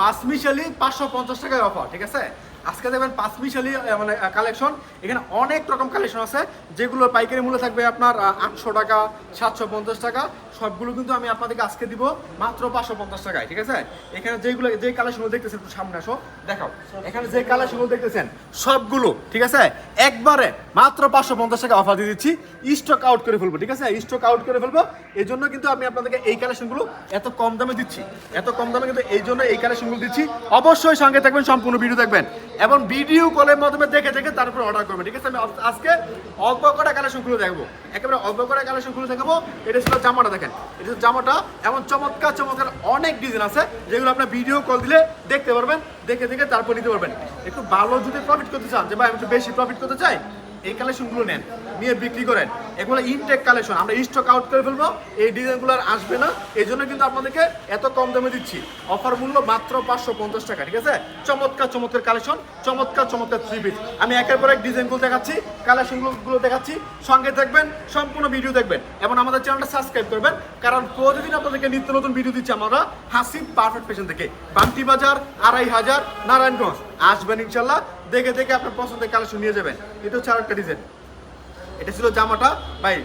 পাঁচ মিশালি পাঁচশো পঞ্চাশ টাকায় অফার ঠিক আছে? আজকে দেখবেন পাঁচ মিশালি মানে কালেকশন এখানে অনেক রকম কালেকশন আছে, যেগুলো পাইকারি মূল্য থাকবে আপনার আটশো টাকা, সাতশো পঞ্চাশ টাকা। সবগুলো কিন্তু আমি আপনাদেরকে আজকে দিব মাত্র পাঁচশো পঞ্চাশ টাকায়, ঠিক আছে? এখানে যেগুলো, যে কালেকশনগুলো দেখতেছেন, একটু সামনে আসো, দেখাও। এখানে যে কালেকশনগুলো দেখতেছেন, সবগুলো, ঠিক আছে? একবারে মাত্র পাঁচশো পঞ্চাশ টাকা অফার দিয়ে দিচ্ছি। স্টক আউট করে ফেলব, ঠিক আছে? স্টক আউট করে ফেলব। এই জন্য কিন্তু আমি আপনাদেরকে এই কালেকশনগুলো এত কম দামে দিচ্ছি। এত কম দামে কিন্তু এই জন্য এই কালেকশনগুলো দিচ্ছি। অবশ্যই সঙ্গে থাকবেন, সম্পূর্ণ ভিডিও দেখবেন। এবং ভিডিও কলের মাধ্যমে দেখে দেখে তারপর অর্ডার করবেন ঠিক আছে? আমি আজকে অল্প কটা কালেকশনগুলো দেখব। একেবারে অল্প কটা কালেকশনগুলো দেখাবো। এটা ছিল জামাটা, দেখেন। এটা ছিল জামাটা এমন চমৎকার চমৎকার অনেক ডিজাইন আছে, যেগুলো আপনার ভিডিও কল দিলে দেখতে পারবেন, দেখে দেখে তারপর নিতে পারবেন। একটু ভালো যদি প্রফিট করতে চান, যে ভাই আমি একটু বেশি প্রফিট করতে চাই এই কালেকশনগুলো নেন, নিয়ে বিক্রি করেন। এগুলো ইনটেক কালেকশন আমরা স্টক আউট করে ফেলব, এই ডিজাইনগুলো আর আসবে না। এই জন্য কিন্তু আপনাদেরকে এত কম দামে দিচ্ছি। অফার মূল্য মাত্র পাঁচশো পঞ্চাশ টাকা, ঠিক আছে? চমৎকার চমৎকার কালেকশন চমৎকার চমৎকার থ্রি পিস আমি একের পর এক ডিজাইনগুলো দেখাচ্ছি কালেকশনগুলো দেখাচ্ছি। সঙ্গে থাকবেন, সম্পূর্ণ ভিডিও দেখবেন এবং আমাদের চ্যানেলটা সাবস্ক্রাইব করবেন। কারণ প্রতিদিন আপনাদেরকে নিত্য নতুন ভিডিও দিচ্ছি আমরা হাসিব পারফেক্ট পেশন থেকে। বান্টি বাজার, আড়াই হাজার, নারায়ণগঞ্জ। আসবেন ইনশাল্লাহ। দেখে দেখে আপনার পছন্দের কালেকশন নিয়ে যাবেন। এটা হচ্ছে আরেকটা ডিজাইন এটা ছিল জামাটা। ভাই,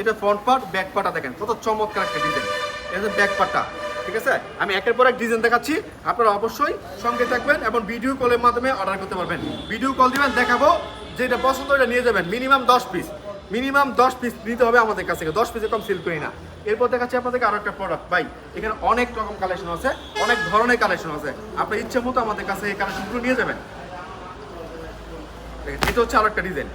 এটা ফ্রন্ট পার্ট ব্যাক পার্টটা দেখেন। কত চমৎকার একটা ডিজাইন এটা হচ্ছে ব্যাক পার্টটা ঠিক আছে? আমি একের পর এক ডিজাইন দেখাচ্ছি। আপনারা অবশ্যই সঙ্গে থাকবেন এবং ভিডিও কলের মাধ্যমে অর্ডার করতে পারবেন। ভিডিও কল দিবেন, দেখাবো যেটা পছন্দ, এটা নিয়ে যাবেন। মিনিমাম দশ পিস মিনিমাম দশ পিস নিতে হবে আমাদের কাছ থেকে। দশ পিসের কম সেল করি না। এরপর দেখাচ্ছি আপনাদেরকে আরও একটা প্রোডাক্ট ভাই, এখানে অনেক রকম কালেকশন আছে, অনেক ধরনের কালেকশন আছে। আপনার ইচ্ছে মতো আমাদের কাছে এই কালেকশনগুলো নিয়ে যাবেন। এটা হচ্ছে আরও একটা ডিজাইন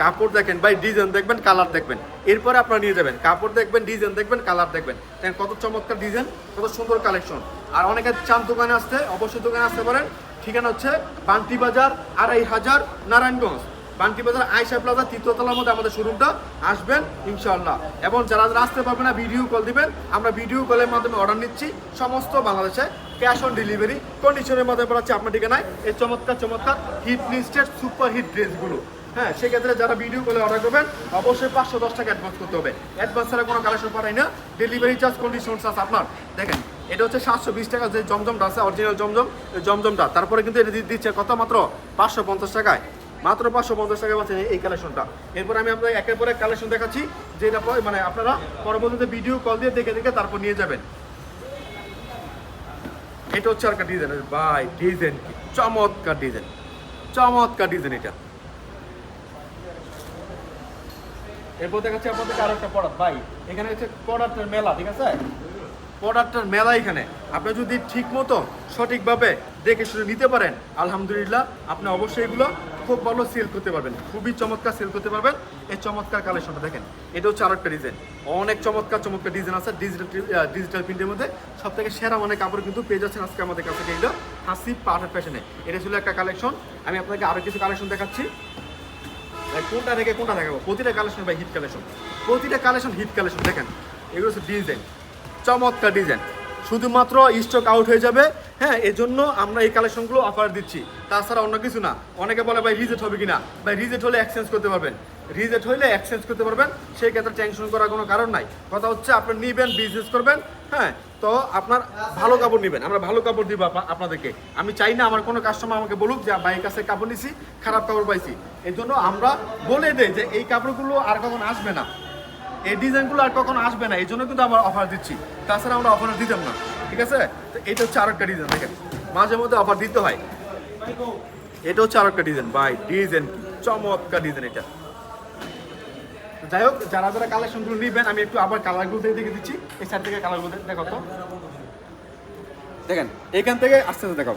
কাপড় দেখেন, ভাই ডিজাইন দেখবেন কালার দেখবেন। এরপরে আপনারা নিয়ে যাবেন। কাপড় দেখবেন ডিজাইন দেখবেন কালার দেখবেন। দেখেন, কত চমৎকার ডিজাইন কত সুন্দর কালেকশন আর অনেকে চান দোকানে আসতে, অবশ্যই দোকানে আসতে পারেন। ঠিকানা হচ্ছে বান্টি বাজার, আড়াই হাজার নারায়ণগঞ্জ। বান্টি বাজার আয়সা প্লাজা তৃতীয়তলার মধ্যে আমাদের শোরুমটা আসবেন ইনশাল্লাহ এবং যারা যারা আসতে পারবে না ভিডিও কল দিবেন। আমরা ভিডিও কলের মাধ্যমে অর্ডার নিচ্ছি সমস্ত বাংলাদেশে। ক্যাশ অন ডেলিভারি কন্ডিশনের মাধ্যমে পড়াচ্ছি আপনার ঠিকানায়। এই চমৎকার চমৎকার হিট লিস্টেড সুপার হিট ড্রেসগুলো হ্যাঁ সেক্ষেত্রে যারা ভিডিও কলে অর্ডার করবেন, অবশ্যই পাঁচশো দশ টাকা অ্যাডভান্স করতে হবে। অ্যাডভান্স ছাড়া কোনো কালেকশন পাঠাই না। ডেলিভারি চার্জ কন্ডিশন আছে আপনার। দেখেন, এটা হচ্ছে সাতশো বিশ টাকা যে জমজমটা আছে অরিজিনাল জমজম জমজমটা। তারপরে কিন্তু এটা দিচ্ছে কত মাত্র? পাঁচশো পঞ্চাশ টাকায়। মাত্র পাঁচশো পঞ্চাশ টাকা পাচ্ছেন এই কালেকশনটা এরপর আমি আপনাকে একের পর কালেকশন দেখাচ্ছি, যেটা মানে আপনারা পরবর্তীতে ভিডিও কল দিয়ে দেখে দেখে তারপর নিয়ে যাবেন। এটা হচ্ছে আর ডিজাইন বাই ডিজাইন চমৎকার ডিজাইন চমৎকার ডিজাইন এটা। এরপর দেখাচ্ছি আপনাদেরকে আরও একটা প্রোডাক্ট ভাই, এখানে হচ্ছে প্রোডাক্টের মেলা, ঠিক আছে? প্রোডাক্টের মেলা এখানে। আপনি যদি ঠিক মতো সঠিকভাবে দেখে শুনে নিতে পারেন, আলহামদুলিল্লাহ, আপনি অবশ্যই এগুলো খুব ভালো সেল করতে পারবেন। খুবই চমৎকার সেল করতে পারবেন। এই চমৎকার কালেকশনটা দেখেন এটা হচ্ছে আরেকটা ডিজাইন অনেক চমৎকার চমৎকার ডিজাইন আছে ডিজিটাল ডিজিটাল প্রিন্টের মধ্যে। সব থেকে সেরা অনেক কাপড় কিন্তু পেয়ে যাচ্ছেন আজকে আমাদের কাছে এইগুলো হাসি পারফেক্ট ফ্যাশনে এটা ছিল একটা কালেকশন আমি আপনাকে আরও কিছু কালেকশন দেখাচ্ছি। কোনটা থেকে কোনটা দেখাবো? প্রতিটা কালেকশন ভাই হিট কালেকশন প্রতিটা কালেকশন হিট কালেকশন দেখেন। এগুলো হচ্ছে ডিজাইন চমৎকার ডিজাইন শুধুমাত্র স্টক আউট হয়ে যাবে। হ্যাঁ এজন্য আমরা এই কালেকশনগুলো অফার দিচ্ছি। তাছাড়া অন্য কিছু না। অনেকে বলে, ভাই রিজেক্ট হবে কিনা? ভাই রিজেক্ট হলে এক্সচেঞ্জ করতে পারবেন। রিজেক্ট হলে এক্সচেঞ্জ করতে পারবেন। সেই ক্ষেত্রে টেনশন করার কোনো কারণ নাই। কথা হচ্ছে, আপনি নিবেন বিজনেস করবেন হ্যাঁ তো আপনার ভালো কাপড় নেবেন। আমরা ভালো কাপড় দিব আপনাদেরকে। আমি চাই না আমার কোনো কাস্টমার আমাকে বলুক যে ভাইয়ের কাছে কাপড় নিছি, খারাপ কাপড় পাইছি। এই জন্য আমরা বলে দেই যে, এই কাপড়গুলো আর কখন আসবে না। এই ডিজাইনগুলো আর কখনো আসবে না এই জন্য কিন্তু আমরা অফার দিচ্ছি। তাছাড়া আমরা অফার দিতাম না ঠিক আছে? তো এটা হচ্ছে আরেকটা ডিজাইন দেখেন। মাঝে মধ্যে অফার দিতে হয়। এটা হচ্ছে আরেকটা ডিজাইন ভাই ডিজাইন চমৎকার ডিজাইন এটা। যাই হোক যারা যারা কালেকশনগুলো নিবেন আমি একটু আবার কালারগুলো দিয়ে দেখে দিচ্ছি। এই সাইড থেকে কালারগুলো দেখো তো। দেখেন এখান থেকে আস্তে আস্তে হ্যাঁ,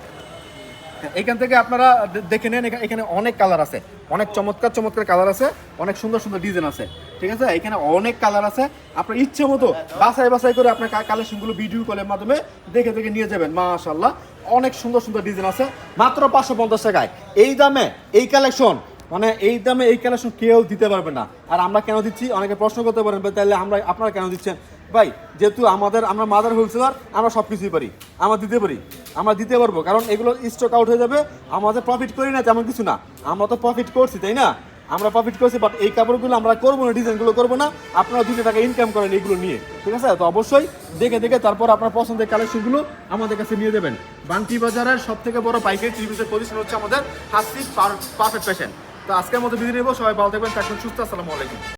এখান থেকে আপনারা দেখে নেন, এখা- এখানে অনেক কালার আছে। অনেক চমৎকার চমৎকার কালার আছে, অনেক সুন্দর সুন্দর ডিজাইন আছে। ঠিক আছে? এখানে অনেক কালার আছে। আপনার ইচ্ছে মতো বাছাই বাছাই করে আপনার কালেকশনগুলো ভিডিও কলের মাধ্যমে দেখে দেখে নিয়ে যাবেন। মাশাল্লাহ অনেক সুন্দর সুন্দর ডিজাইন আছে। মাত্র পাঁচশো পঞ্চাশ টাকায়। এই দামে এই কালেকশন মানে এই দামে এই কালেকশন কেউ দিতে পারবে না। আর আমরা কেন দিচ্ছি? অনেকে প্রশ্ন করতে পারেন তাহলে আমরা আপনারা কেন দিচ্ছেন? ভাই, যেহেতু আমাদের, আমরা মাদার হোলসেলার আমরা সব কিছুই পারি। আমরা দিতে পারি। আমরা দিতে পারব, কারণ এগুলো স্টক আউট হয়ে যাবে। আমাদের প্রফিট করি না, তেমন কিছু না। আমরা তো প্রফিট করছি, তাই না? আমরা প্রফিট করছি বাট এই কাপড়গুলো আমরা করব না ডিজাইনগুলো করব না। আপনারা দুটো টাকা ইনকাম করেন এইগুলো নিয়ে, ঠিক আছে? তো অবশ্যই দেখে দেখে তারপর আপনার পছন্দের কালেকশনগুলো আমাদের কাছে নিয়ে দেবেন বান্টি বাজারের সব থেকে বড় পাইকারি ত্রিভুজের পজিশন হচ্ছে আমাদের হাসি পারফেক্ট ফ্যাশন তো আজকের মতো বিদায় নেব, সবাই ভালো থাকবেন থাকবেন, সুস্থ, আসসালামু আলাইকুম।